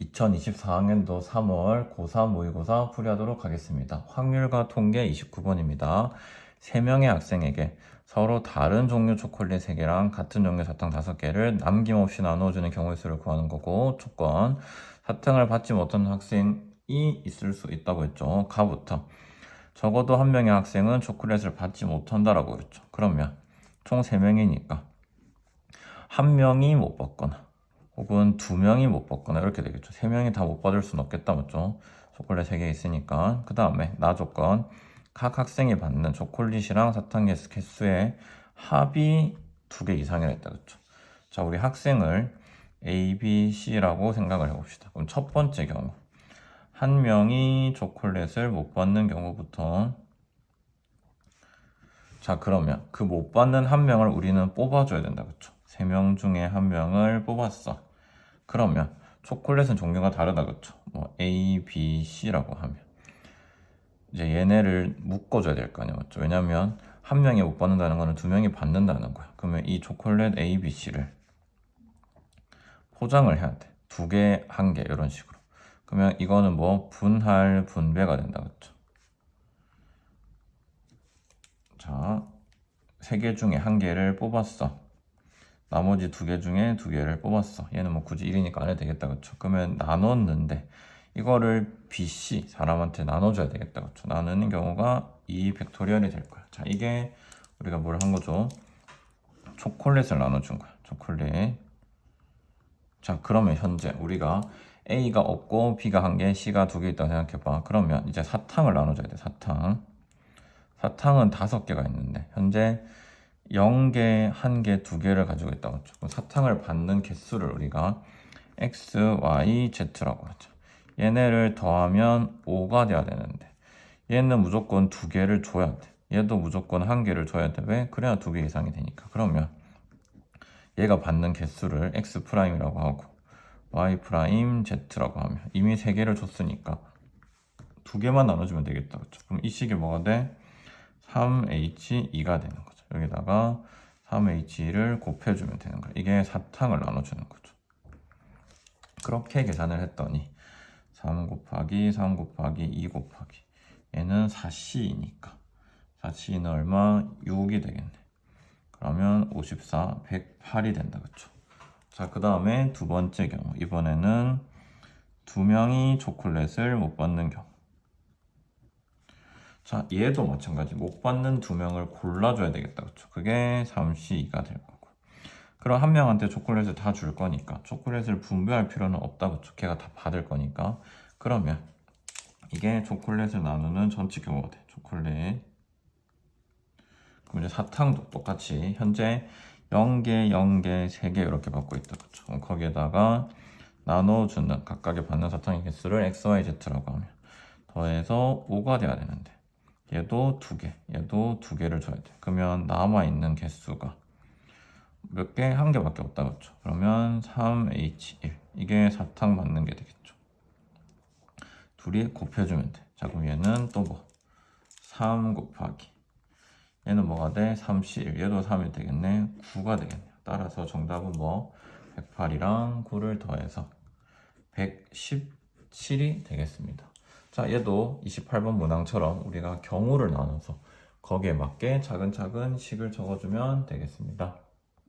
2024학년도 3월 고3 모의고사 풀이하도록 하겠습니다. 확률과 통계 29번입니다. 3명의 학생에게 서로 다른 종류 초콜릿 3개랑 같은 종류 사탕 5개를 남김없이 나눠주는 경우의 수를 구하는 거고 조건 사탕을 받지 못한 학생이 있을 수 있다고 했죠. 가부터 적어도 한 명의 학생은 초콜릿을 받지 못한다라고 그랬죠. 그러면 총 3명이니까 한 명이 못 받거나 혹은 두 명이 못 받거나 이렇게 되겠죠. 세 명이 다 못 받을 수는 없겠다, 맞죠? 초콜릿 세 개 있으니까. 그 다음에 나 조건 각 학생이 받는 초콜릿이랑 사탕 개수 개수의 합이 두 개 이상이라 했다, 그렇죠? 자, 우리 학생을 A, B, C라고 생각을 해봅시다. 그럼 첫 번째 경우 한 명이 초콜릿을 못 받는 경우부터 자 그러면 그 못 받는 한 명을 우리는 뽑아줘야 된다 그쵸 세 명 중에 한 명을 뽑았어 그러면 초콜릿은 종류가 다르다 그쵸? 뭐 A, B, C라고 하면. 이제 얘네를 묶어줘야 될 거 아니야 맞죠? 왜냐면 한 명이 못 받는다는 거는 두 명이 받는다는 거야. 그러면 이 초콜릿 A, B, C를 포장을 해야 돼 두 개, 한 개 이런 식으로. 그러면 이거는 뭐 분할 분배가 된다 그쵸? 자, 세 개 중에 한 개를 뽑았어. 나머지 두 개 중에 두 개를 뽑았어. 얘는 뭐 굳이 1이니까 안 해도 되겠다, 그쵸? 그러면 나눴는데, 이거를 BC, 사람한테 나눠줘야 되겠다, 그쵸? 나누는 경우가 2 팩토리얼이 될 거야. 자, 이게 우리가 뭘 한 거죠? 초콜릿을 나눠준 거야, 초콜릿. 자, 그러면 현재 우리가 A가 없고 B가 한 개, C가 두 개 있다고 생각해봐. 그러면 이제 사탕을 나눠줘야 돼, 사탕. 사탕은 다섯 개가 있는데 현재 0개, 1개, 2개를 가지고 있다고 했죠. 사탕을 받는 개수를 우리가 x, y, z라고 하죠. 얘네를 더하면 5가 돼야 되는데 얘는 무조건 2개를 줘야 돼. 얘도 무조건 1개를 줘야 돼. 왜? 그래야 2개 이상이 되니까. 그러면 얘가 받는 개수를 x'이라고 하고 y', z라고 하면 이미 3개를 줬으니까 2개만 나눠주면 되겠다. 그렇죠? 그럼 이 식이 뭐가 돼? 3H2가 되는 거죠. 여기다가 3H2를 곱해주면 되는 거예요. 이게 사탕을 나눠주는 거죠. 그렇게 계산을 했더니 3 곱하기 3 곱하기 2 곱하기 얘는 4C이니까 4C는 얼마? 6이 되겠네. 그러면 54, 108이 된다. 그쵸? 자, 그 다음에 두 번째 경우. 이번에는 두 명이 초콜릿을 못 받는 경우. 자, 얘도 마찬가지. 못 받는 두 명을 골라줘야 되겠다. 그쵸? 그게 3C가 될 거고. 그럼 한 명한테 초콜릿을 다 줄 거니까 초콜릿을 분배할 필요는 없다. 그쵸? 걔가 다 받을 거니까. 그러면 이게 초콜릿을 나누는 전체 규모가 돼. 초콜릿. 그럼 이제 사탕도 똑같이 현재 0개, 0개, 3개 이렇게 받고 있다. 그쵸? 거기에다가 나눠주는 각각의 받는 사탕의 개수를 XYZ라고 하면 더해서 5가 돼야 되는데 얘도 두 개, 얘도 두 개를 줘야 돼. 그러면 남아 있는 개수가 몇 개? 한 개밖에 없다 그렇죠? 그러면 3H1 이게 사탕 맞는 게 되겠죠. 둘이 곱해주면 돼. 자 그럼 얘는 또 뭐? 3 곱하기 얘는 뭐가 돼? 3C1 얘도 3이 되겠네. 9가 되겠네. 따라서 정답은 뭐? 108이랑 9를 더해서 117이 되겠습니다. 자, 얘도 28번 문항처럼 우리가 경우를 나눠서 거기에 맞게 차근차근 식을 적어주면 되겠습니다.